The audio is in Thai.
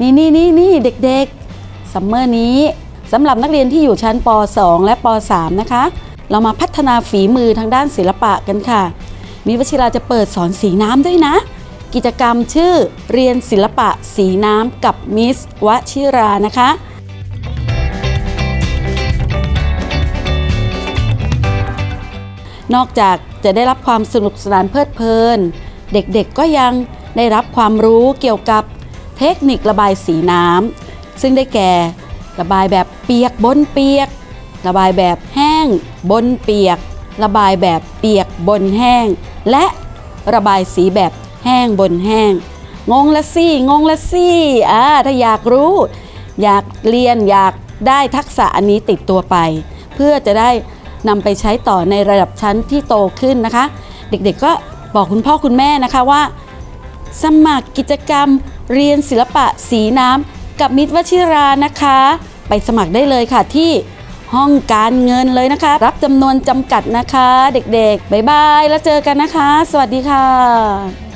นี่นี่นี่นี่เด็กๆซัมเมอร์นี้สำหรับนักเรียนที่อยู่ชั้นป .2 และป .3 นะคะ เรามาพัฒนาฝีมือทางด้านศิลปะกันค่ะ มีวชิราจะเปิดสอนสีน้ำด้วยนะ กิจกรรมชื่อเรียนศิลปะสีน้ำกับมิสวชิรานะคะนอกจากจะได้รับความสนุกสนานเพลิดเพลิน เด็กๆก็ยังได้รับความรู้เกี่ยวกับ เทคนิคระบายสีน้ำซึ่งได้แก่ระบายแบบเปียกบนเปียก ระบายแบบแห้งบนเปียก ระบายแบบเปียกบนแห้ง และระบายสีแบบแห้งบนแห้ง งงละสิงงละสิอ่าถ้าอยากรู้ อยากเรียนอยากได้ทักษะอันนี้ติดตัวไป เพื่อจะได้นำไปใช้ต่อในระดับชั้นที่โตขึ้นนะคะ เด็กๆก็บอกคุณพ่อคุณแม่นะคะว่า สมัครกิจกรรม เรียนศิลปะสีน้ำกับมิตรวชิรานะคะ ไปสมัครได้เลยค่ะที่ห้องการเงินเลยนะคะ รับจำนวนจำกัดนะคะ เด็กๆ บ๊ายบาย แล้วเจอกันนะคะ สวัสดีค่ะ